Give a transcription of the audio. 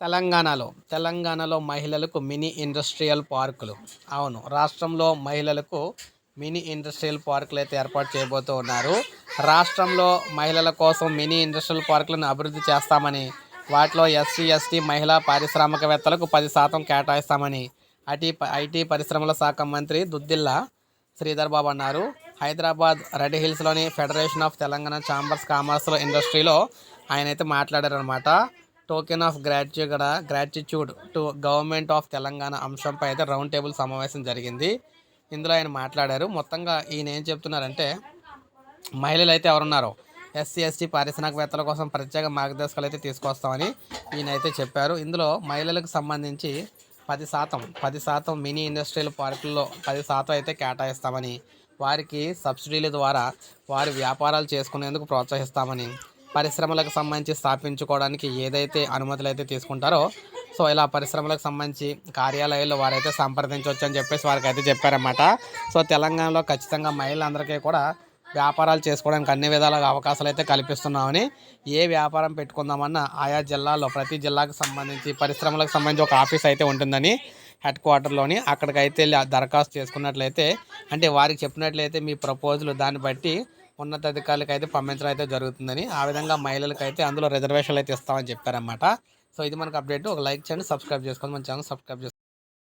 తెలంగాణలో తెలంగాణలో మహిళలకు మినీ ఇండస్ట్రియల్ పార్కులు. అవును రాష్ట్రంలో మహిళలకు మినీ ఇండస్ట్రియల్ పార్కులు అయితే ఏర్పాటు చేయబోతూ ఉన్నారు. రాష్ట్రంలో మహిళల కోసం మినీ ఇండస్ట్రియల్ పార్కులను అభివృద్ధి చేస్తామని వాటిలో ఎస్సీ ఎస్టీ మహిళా పారిశ్రామికవేత్తలకు పది శాతం కేటాయిస్తామని ఐటీ ఐటీ పరిశ్రమల శాఖ మంత్రి దుద్దిల్లా శ్రీధర్ బాబు అన్నారు. Hyderabad red హిల్స్లోని federation of Telangana chambers commerce ఇండస్ట్రీలో ఆయన అయితే మాట్లాడారనమాట token of gratitude gratitude to government of Telangana అంశంపై అయితే రౌండ్ టేబుల్ సమావేశం జరిగింది. ఇందులో ఆయన మాట్లాడారు. మొత్తంగా ఈయన ఏం చెప్తున్నారంటే మహిళలు అయితే ఎవరున్నారో ఎస్సీ ఎస్టీ పారిశ్రామికవేత్తల కోసం ప్రత్యేక మార్గదర్శకాలు అయితే తీసుకొస్తామని ఈయన అయితే చెప్పారు. ఇందులో మహిళలకు సంబంధించి పది శాతం పది శాతం మినీ ఇండస్ట్రియల్ పార్కుల్లో పది శాతం అయితే కేటాయిస్తామని వారికి సబ్సిడీల ద్వారా వారి వ్యాపారాలు చేసుకునేందుకు ప్రోత్సహిస్తామని పరిశ్రమలకు సంబంధించి స్థాపించుకోవడానికి ఏదైతే అనుమతులు అయితే తీసుకుంటారో సో ఇలా పరిశ్రమలకు సంబంధించి కార్యాలయాల్లో వారైతే సంప్రదించవచ్చు అని చెప్పేసి వారికి అయితే చెప్పారన్నమాట. సో తెలంగాణలో ఖచ్చితంగా మహిళలందరికీ కూడా వ్యాపారాలు చేసుకోవడానికి అన్ని విధాలుగా అవకాశాలు అయితే కల్పిస్తున్నామని ఏ వ్యాపారం పెట్టుకుందామన్నా ఆయా జిల్లాలో ప్రతి జిల్లాకు సంబంధించి పరిశ్రమలకు సంబంధించి ఒక ఆఫీస్ అయితే ఉంటుందని హెడ్ క్వార్టర్లోని అక్కడికైతే వెళ్ళి దరఖాస్తు చేసుకున్నట్లయితే అంటే వారికి చెప్పినట్లయితే మీ ప్రపోజల్ దాన్ని బట్టి ఉన్నతాధికారులకు అయితే పంపించడం అయితే జరుగుతుందని ఆ విధంగా మహిళలకు అయితే అందులో రిజర్వేషన్లు అయితే ఇస్తామని చెప్పారన్నమాట. సో ఇది మనకు అప్డేట్ ఒక లైక్ చేయండి సబ్స్క్రైబ్ చేసుకోండి. మన ఛానల్ సబ్స్క్రైబ్ చేసుకోండి